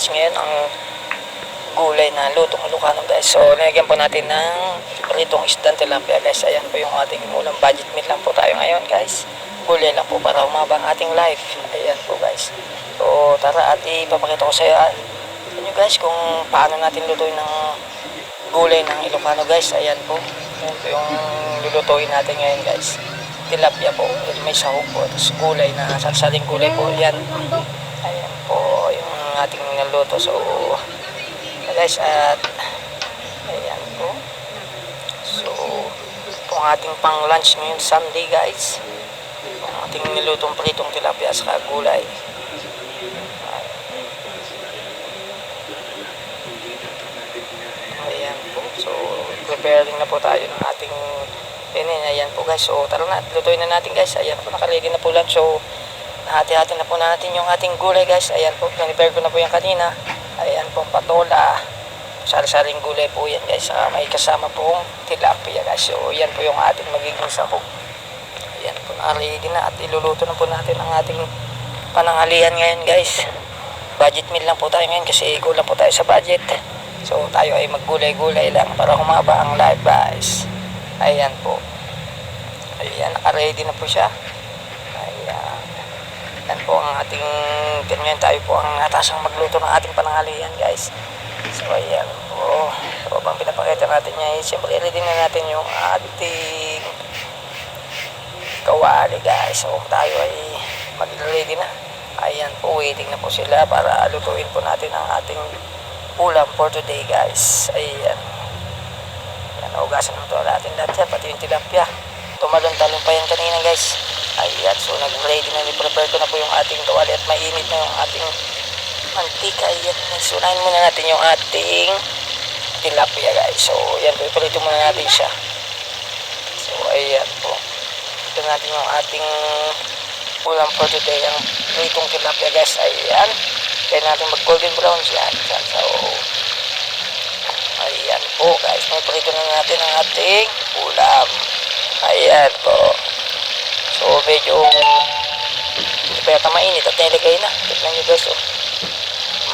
guys ngayon ang gulay na lutong Ilocano guys. So, nilagyan po natin ng pritong isdang tilapia guys. Ayan po yung ating ulam. Budget meal lang po tayo ngayon guys. Gulay lang po para humaba ang ating life. Ayan po guys. So, tara at ipapakita ko sa iyo ah, sa inyo guys kung paano natin lutuin ng gulay ng Ilocano guys. Ayan po. Ayan po yung lulutuin natin ngayon guys. Tilapia po. May sahog po. Tapos gulay na sarsaling gulay po. Yan. Ayan ating naluto. So, guys at ayan po. So, po ang ating pang lunch ngayon Sunday guys. Ang ating nilutong pritong tilapia sa gulay. Ayan po. So, preparing na po tayo ng ating Ayan, ayan po guys. So, tara na. Lutuin na natin guys. Ayan po. Nakaready na po lunch. So, nahati-hati na po natin yung ating gulay guys. Ayan po. Prepare ko na po yan kanina. Ayan po. Patola. Sari-saring gulay po yan guys. Saka may kasama pong tilapia guys. So, yan po yung ating magiging sahog. Ayan po. Nakaready na. At iluluto na po natin ang ating pananghalian ngayon guys. Budget meal lang po tayo ngayon kasi kulang po tayo sa budget. So, tayo ay maggulay-gulay lang para humaba ang life guys. Ayan po. Ayan, naka-ready na po siya. Ayan. Yan po ang ating, ganyan tayo po ang natasang magluto ng ating panangalian guys. So ayan po. So bang pinapakita natin niya, siyempre ready na natin yung ating kawali guys. So tayo ay mag-ready na. Ayan po, waiting na po sila para lutuin po natin ang ating ulam for today guys. Ayan. Yan, hugasan ng tuwa natin lahat yan, pati yung tilapia. Tumalon-talon pa yan kanina guys. Ayan, so nag-ready na, ni-prepare ko na po yung ating tuwali at mainit na yung ating mantika. Ayan, so unahin muna natin yung ating tilapia guys. So, yan po, ipalito muna natin siya. So, ayan po. Ito natin yung ating ulam for today, ang pritong tilapia guys. Ayan. Kaya natin mag-golden brown siya. So, Ayan po guys, may prito na natin ang ating ulam. Ayan po. So medyo hindi pa yata mainit at nilagay na. Tignan nyo guys oh.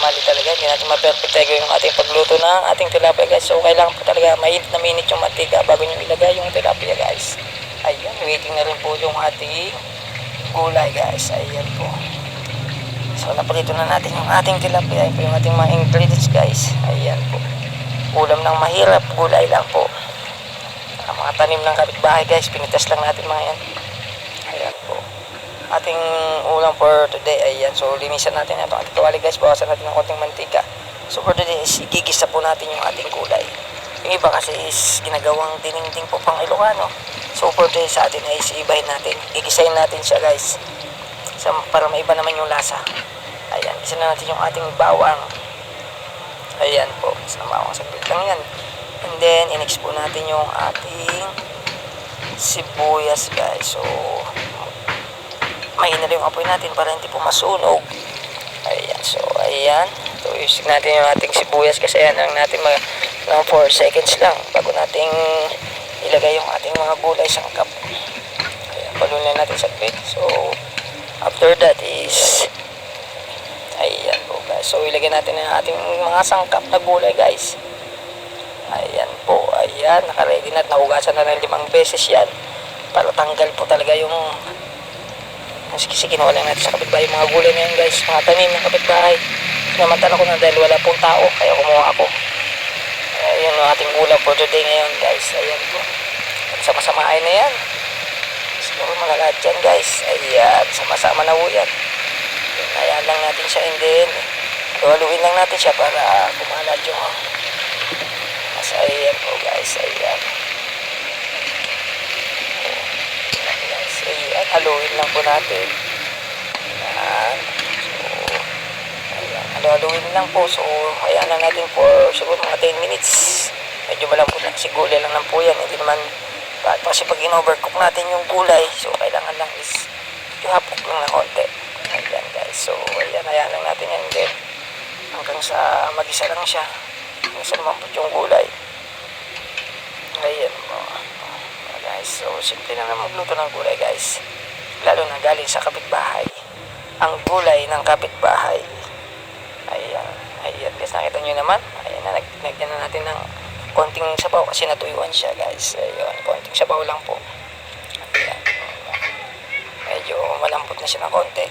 Mali talaga, hindi natin ma-perfect yung ating pagluto ng ating tilapia guys. So kailangan po talaga mainit na mainit yung mantika bago nyo ilagay yung tilapia guys. Ayan, waiting na rin po yung ating gulay guys. Ayan po. So naprito na natin yung ating tilapia. Ayan po yung ating mga ingredients guys. Ayan po ulam ng mahirap, gulay lang po. Ang mga tanim ng kapitbahay guys, pinitas lang natin mga yan. Ating ulam for today, ayan. So, linisan natin ito. Ating kawali guys, bawasan natin ng konting mantika. So, for today is igigisa po natin yung ating gulay. Yung iba kasi is ginagawang diningding po pang Ilocano. So, for today sa atin ay ibahin natin. Gigisahin natin siya guys. So, para maiba naman yung lasa. Ayan, isa na natin yung ating bawang. Ayan po. Sama ko saglit lang yan. And then, in-mix po natin yung ating sibuyas, guys. So, mahina lang yung apoy natin para hindi po masunog. Ayan. So, ayan. So, usig natin yung ating sibuyas kasi yan ang natin mga lang 4 seconds lang bago nating ilagay yung ating mga gulay sa cup. Ayan. Palunin natin saglit. So, after that is Ayan po guys. So ilagay natin ang ating mga sangkap na gulay guys. Ayan po. Ayan. Nakaready na. at Nahugasan na ng limang beses yan. Para tanggal po talaga yung kasi kinuha lang natin sa kapitbahay mga gulay na yan guys. Mga tanim ng kapitbahay. Namantala ko na dahil wala pong tao. Kaya kumuha ako. Ayan ang ating ulam for today ngayon guys. Ayan po. Sama-samain na yan. Siguro mga lahat yan guys. Ayan. Sama-sama na po yan. Ayan lang natin siya and then haluin lang natin siya para kumalat yung mas ayan po guys ayan haluin lang po natin ayan so ayan haluin lang po so ayan lang natin for siguro mga 10 minutes medyo malambot lang kasi lang lang po yan hindi naman kasi pag in-overcook natin yung gulay so kailangan lang is ihapok lang na konti Ayan guys. So, ayan, ayan lang natin yan din. Hanggang sa mag-isa lang siya. Hanggang sa lumambot yung gulay. Ayan mo. So simple na lang magluto ng gulay guys. Lalo na galing sa kapitbahay. Ang gulay ng kapitbahay. Ayan. nakita nyo naman. Ayan na, nag- nagyan na natin ng konting sabaw kasi natuyuan siya guys. Ayun, konting sabaw lang po. Ayan. Medyo malambot na siya ng konti.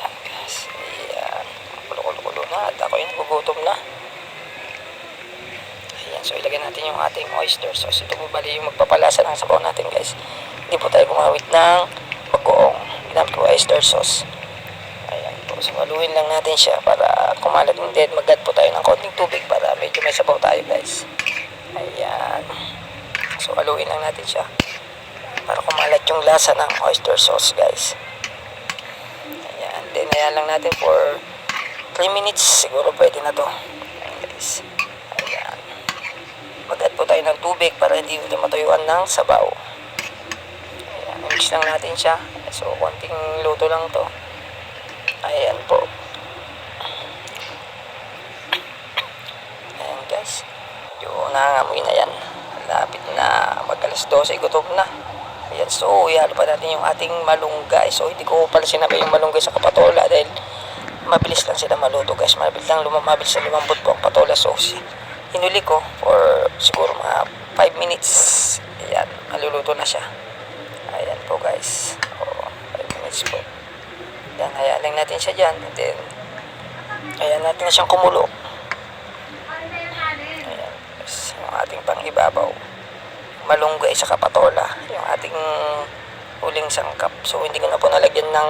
Ayan guys. Ayan. Kulo-kulo-kulo na at ako yung gugutom na. Ayan, so ilagay natin yung ating oyster sauce. Ito po bali yung magpapalasa ng sabaw natin guys. Hindi po tayo gumawit ng bagoong. Ginamit ko oyster sauce. Ayan po. So haluin lang natin siya para kumalat yung dead. Mag po tayo ng konting tubig para medyo may sabaw tayo guys. Ayan. So haluin lang natin siya para kumalat yung lasa ng oyster sauce guys. Ayan. Then ayan lang natin for 3 minutes. Siguro pwede na to. Ayan guys. Ayan. mag po tayo ng tubig para hindi matuyuan ng sabaw. Ayan. Mix lang natin siya. So konting luto lang to. Ayan po. Ayan guys. Yung nangangamoy na yan. Lapit na mag alas 12. Gutom na. Ayan. So, ihalo pa natin yung ating malunggay. So, hindi ko pala sinabi yung malunggay sa kapatola dahil mabilis lang sila maluto guys. Mabilis lang lumamabilis na lumambot po ang patola sauce. Hinuli ko for siguro mga 5 minutes. Ayan. Maluluto na siya. Ayan guys. O, 5 minutes po. Yan, hayaan lang natin siya dyan. And then, hayaan natin na siyang kumulo. Ayan. Tapos, yung ating pang-ibabaw. Malunggay sa kapatola. Yung ating huling sangkap. So, hindi ko na po nalagyan ng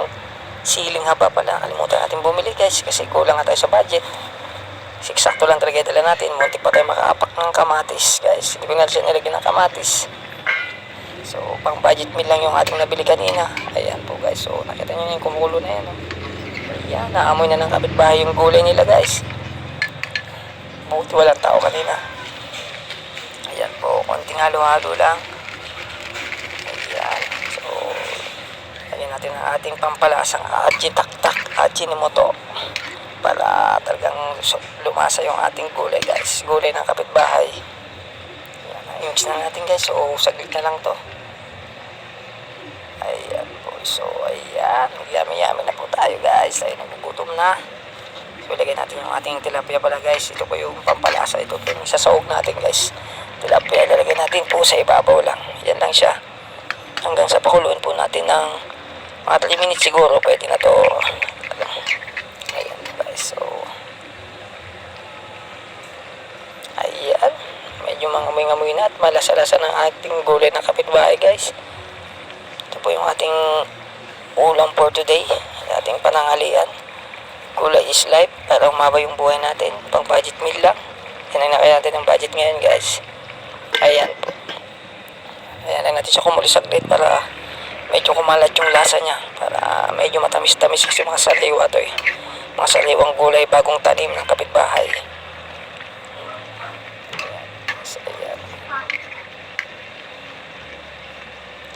siling haba pala. Kalimutan natin bumili guys kasi kulang na tayo sa budget. Siksakto lang talaga dala natin. Muntik pa tayo makaapak ng kamatis guys. Hindi ko nga siya nilagyan ng kamatis. So, pang budget meal lang yung ating nabili kanina. Ayan po guys. So, nakita nyo na yung kumukulo na yan. Oh. Ayan, naamoy na ng kapitbahay yung gulay nila guys. Buti walang tao kanina. Ayan po, konting halo-halo lang. Ayan. So, lagyan natin ang ating pampalasang aji taktak, aji ni moto. Para talagang lumasa yung ating gulay guys. Gulay ng kapitbahay. I-mix na natin guys. So, saglit na lang to. Ayan po. So, ayan. Yami-yami na po tayo guys. Ay, nagugutom na. So, ilagay natin yung ating tilapia pala guys. Ito po yung pampalasa. Ito po yung sasawag natin guys. Tilapia, lalagay natin po sa ibabaw lang. Yan lang siya. Hanggang sa pakuluin po natin ng mga 3 minutes siguro. Pwede na to. Ayan guys. So, ayan. Mangamoy-ngamoy na at malasa-lasa ng ating gulay ng kapitbahay guys. Ito po yung ating ulam for today. Ating panangalian. Kulay is life para umaba yung buhay natin. Pang budget meal lang. Yan ang nakaya natin ng budget ngayon guys. Ayan po. Ayan lang natin siya kumulo saglit para medyo kumalat yung lasa niya. Para medyo matamis-tamis kasi mga saliwa to eh. Mga saliwang gulay bagong tanim ng kapitbahay. So, ayan.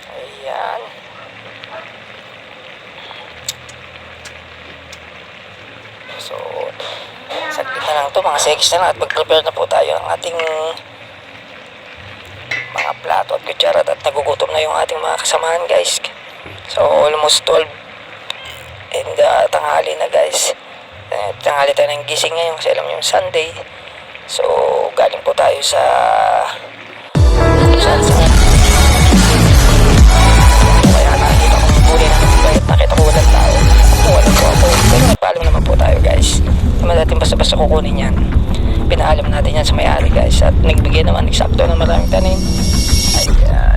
Ayan. So, saglit na lang to mga seconds na lang at mag-prepare na po tayo ng ating mga plato at kutsara at nagugutom na yung ating mga kasamahan guys. So, almost 12 and uh, tanghali na guys. Uh, tanghali tayo ng gising ngayon kasi alam nyo Sunday. So, galing po tayo sa sa, basta kukunin yan pinaalam natin yan sa may-ari guys at nagbigay naman eksakto na maraming tanim. Ayan.